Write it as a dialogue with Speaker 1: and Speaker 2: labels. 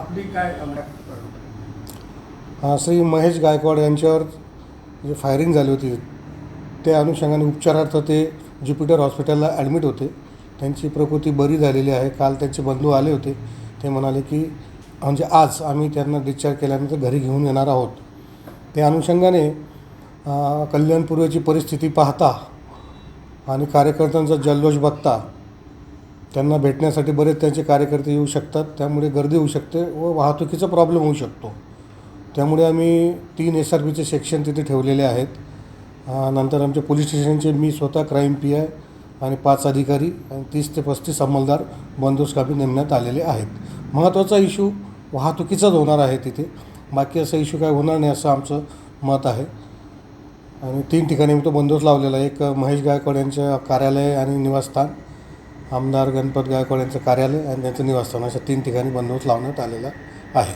Speaker 1: आपली काय
Speaker 2: श्री महेश गायकवाड यांच्यावर जे फायरिंग झाली होती त्या अनुषंगाने उपचारार्थ ते ज्युपिटर हॉस्पिटलला ॲडमिट होते. त्यांची प्रकृती बरी झालेली आहे. काल त्यांचे बंधू आले होते. ते म्हणाले की म्हणजे आज आम्ही त्यांना डिस्चार्ज केल्यानंतर घरी घेऊन येणार आहोत. त्या अनुषंगाने कल्याणपूर्वेची कल्याण पूर्वेची परिस्थिती पाहता आणि कार्यकर्त्यांचा जल्लोष बघता त्यांना भेटण्यासाठी बरेच त्यांचे कार्यकर्ते येऊ शकतात त्यामुळे गर्दी होऊ शकते व वाहतुकीचा प्रॉब्लेम होऊ शकतो. त्यामुळे आम्ही तीन एस आर पीचे सेक्शन तिथे ठेवलेले आहेत. नंतर आमच्या पोलीस स्टेशनचे मी स्वतः क्राईम पी आय आणि पाच अधिकारी आणि तीस ते पस्तीस अंमलदार बंदोबस्तकापी नेमण्यात आलेले आहेत. महत्त्वाचा इशू वाहतुकीचाच होणार आहे तिथे. बाकी असा इशू काय होणार नाही असं आमचं मत आहे. आणि तीन ठिकाणी मी तो बंदोबस्त लावलेला आहे. एक महेश गायकवाड यांचं कार्यालय आणि निवासस्थान. आमदार गणपत गायकवाड यांचं कार्यालय आणि त्यांचं निवासस्थान अशा तीन ठिकाणी बंदोबस्त लावण्यात आलेला आहे.